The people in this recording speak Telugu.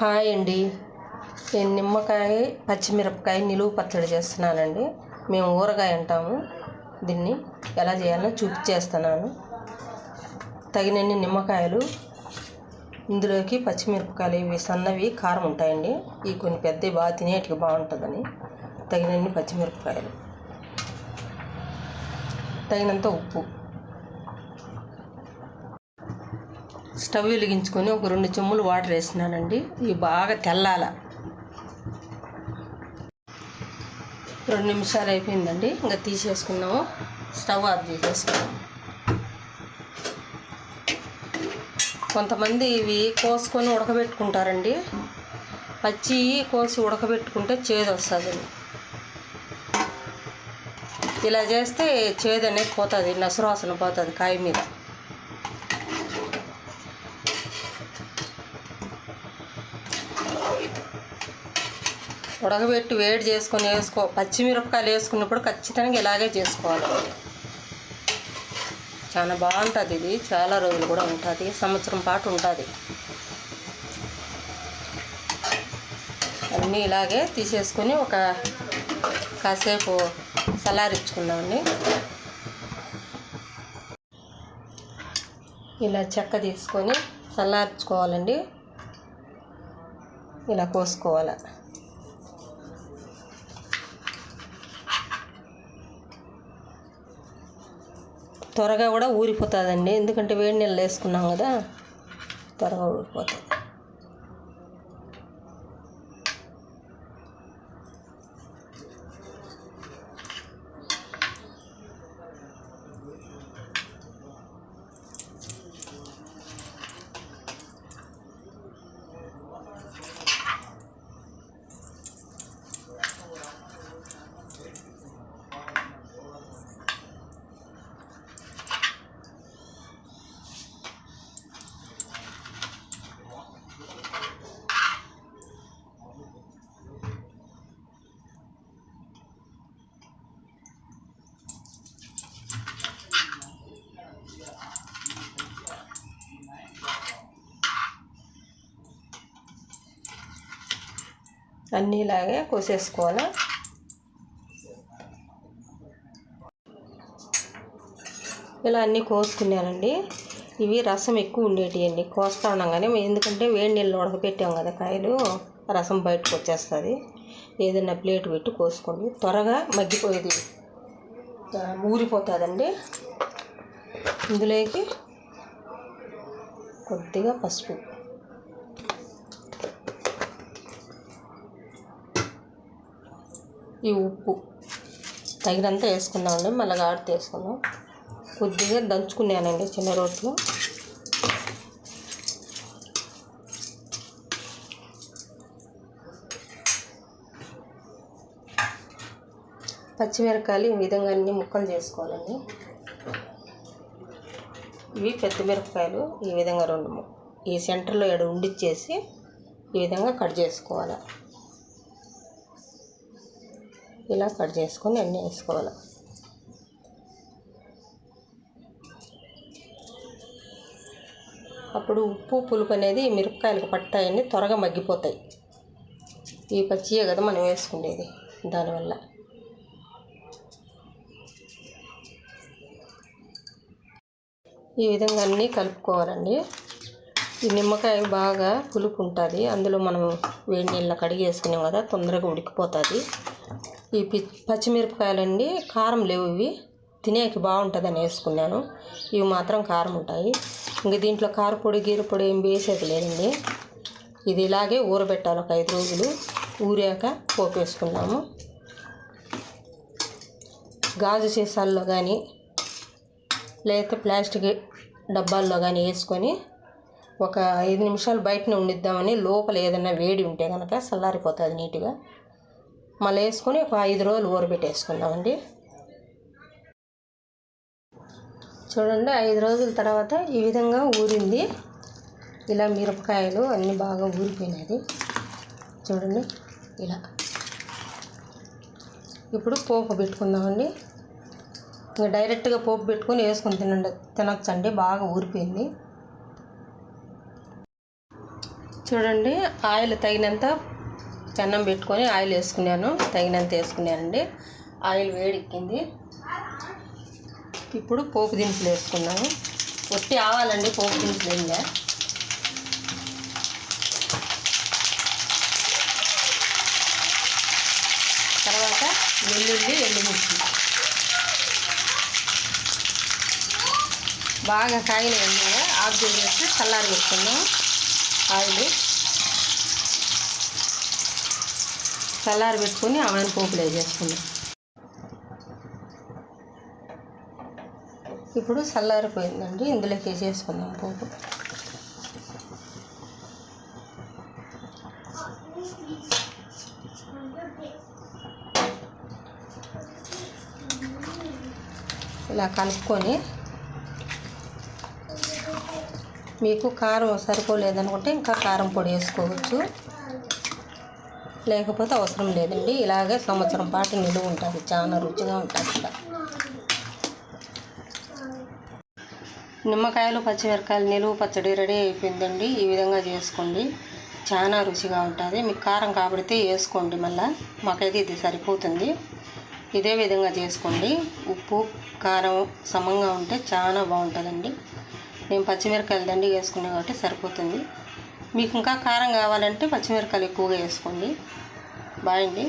హాయ్ అండి. నేను నిమ్మకాయ పచ్చిమిరపకాయ నిలువ పచ్చడి చేస్తున్నానండి. మేము ఊరగాయ అంటాము. దీన్ని ఎలా చేయాలో చూపించేస్తున్నాను తగినన్ని నిమ్మకాయలు ఇందులోకి పచ్చిమిరపకాయలు ఇవి సన్నవి కారం ఉంటాయండి. ఇవి కొన్ని పెద్దవి బాగా తినేటికి బాగుంటుందని తగినన్ని పచ్చిమిరపకాయలు. తగినంత ఉప్పు. స్టవ్ వెలిగించుకొని ఒక రెండు చెమ్ములు వాటర్ వేసినానండి ఇవి బాగా తెల్లాల. రెండు నిమిషాలు అయిపోయిందండి. ఇంకా తీసేసుకున్నాము స్టవ్ ఆఫ్ చేసేసుకున్నాము కొంతమంది ఇవి కోసుకొని ఉడకబెట్టుకుంటారండి. పచ్చి కోసి ఉడకబెట్టుకుంటే చేదు వస్తుంది. ఇలా చేస్తే చేదు అనేది పోతుంది నసురాసన పోతుంది కాయ మీద. ఉడకబెట్టి వేడి చేసుకొని వేసుకో పచ్చిమిరపకాయలు వేసుకున్నప్పుడు ఖచ్చితంగా ఇలాగే చేసుకోవాలి. చాలా బాగుంటుంది ఇది. చాలా రోజులు కూడా ఉంటుంది. సంవత్సరం పాటు ఉంటుంది. అన్నీ ఇలాగే తీసేసుకొని ఒక కాసేపు చల్లారించుకుందామండి. ఇలా చెక్క తీసుకొని చల్లార్చుకోవాలండి. ఇలా కోసుకోవాలి. త్వరగా కూడా ఊరిపోతుందండి. ఎందుకంటే వేడి నీళ్ళు వేసుకున్నాం కదా త్వరగా ఊరిపోతుంది అన్నీ ఇలాగే కోసేసుకోవాలి? ఇలా అన్నీ కోసుకున్నానండి. ఇవి రసం ఎక్కువ ఉండేటివి అండి. కోస్తా ఉన్నాం కానీ ఎందుకంటే వేడి నీళ్ళు ఉడకపెట్టాం కదా కాయలు రసం బయటకు వచ్చేస్తుంది. ఏదైనా ప్లేట్ పెట్టి కోసుకోండి. త్వరగా మగ్గిపోయేది ఊరిపోతుందండి. ఇందులోకి కొద్దిగా పసుపు. ఈ ఉప్పు. తగినంత వేసుకున్నామండి మళ్ళీ ఆడితే వేసుకున్నాం కొద్దిగా దంచుకున్నానండి చిన్న రోట్లో. పచ్చిమిరపకాయలు ఈ విధంగా అన్ని ముక్కలు చేసుకోవాలండి. ఇవి పెద్ద మిరపకాయలు ఈ విధంగా రెండు ఈ సెంటర్లో ఏడు ఉండిచ్చేసి ఈ విధంగా కట్ చేసుకోవాలి. ఇలా కట్ చేసుకొని అన్నీ వేసుకోవాలి. అప్పుడు ఉప్పు పులుపు అనేది మిరపకాయలకు పట్టాయని త్వరగా మగ్గిపోతాయి. ఈ పచ్చియే కదా మనం వేసుకునేది దానివల్ల. ఈ విధంగా అన్నీ కలుపుకోవాలండి. ఈ నిమ్మకాయ బాగా పులుపు ఉంటుంది. అందులో మనం వేడి నీళ్ళ కడిగి వేసుకున్నాం కదా తొందరగా ఉడికిపోతుంది. ఈ పి పచ్చిమిరపకాయలండి కారం లేవు ఇవి. తినేకి బాగుంటుందని వేసుకున్నాను. ఇవి మాత్రం కారం ఉంటాయి. ఇంక దీంట్లో కారపొడి గీరపొడి ఏం వేసేది లేదండి. ఇది ఇలాగే ఊరబెట్టాలి ఒక ఐదు రోజులు. ఊరాక పోపేసుకున్నాము గాజు సీసాల్లో కానీ లేకపోతే ప్లాస్టిక్ డబ్బాల్లో కానీ వేసుకొని ఒక ఐదు నిమిషాలు బయటనే ఉండిద్దామని లోపల ఏదైనా వేడి ఉంటే కనుక చల్లారిపోతుంది నీట్గా. మళ్ళీ వేసుకొని ఒక ఐదు రోజులు ఊరబెట్టేసుకుందామండి. చూడండి ఐదు రోజుల తర్వాత ఈ విధంగా ఊరింది. ఇలా మిరపకాయలు అన్నీ బాగా ఊరిపోయినది చూడండి ఇలా. ఇప్పుడు పోపు పెట్టుకుందామండి. ఇంకా డైరెక్ట్గా పోపు పెట్టుకొని వేసుకొని తినండి. తినొచ్చండి బాగా ఊరిపోయింది. చూడండి ఆయిల్ తగినంత పెన్నం పెట్టుకొని ఆయిల్ వేసుకున్నాను తగినంత వేసుకున్నానండి. ఆయిల్ వేడెక్కింది. ఇప్పుడు పోపు దినుసులు వేసుకున్నాను. ఒట్టి ఆవాలండి పోపు దినుసులు వేయలే తర్వాత వెల్లుల్లి ఎండుమిర్చి బాగా కాగినాయండి ఆఫ్ చేసి చల్లారి పెట్టుకుందాం ఆయిల్. చల్లారి పెట్టుకొని ఆమెను పోపులు వేసేసుకుందాం ఇప్పుడు చల్లారిపోయిందండి ఇందులోకి వేసేసుకుందాం పోపు. ఇలా కలుపుకొని మీకు కారం సరిపోలేదనుకుంటే ఇంకా కారం పొడి వేసుకోవచ్చు. లేకపోతే అవసరం లేదండి. ఇలాగే సంవత్సరం పాటు నిలువ ఉంటుంది చాలా రుచిగా ఉంటుంది ఇలా నిమ్మకాయలు పచ్చిమిరకాయలు నిలువ పచ్చడి రెడీ అయిపోయిందండి. ఈ విధంగా చేసుకోండి. చాలా రుచిగా ఉంటుంది. మీకు కారం కాబట్టి వేసుకోండి మళ్ళీ. మాకైతే ఇది సరిపోతుంది. ఇదే విధంగా చేసుకోండి. ఉప్పు కారం సమంగా ఉంటే చాలా బాగుంటుందండి. నేను పచ్చిమిరకాయలు దండి వేసుకున్నాను కాబట్టి సరిపోతుంది. మీకు ఇంకా కారం కావాలంటే పచ్చిమిరకాయలు ఎక్కువగా వేసుకోండి. బాయ్ అండి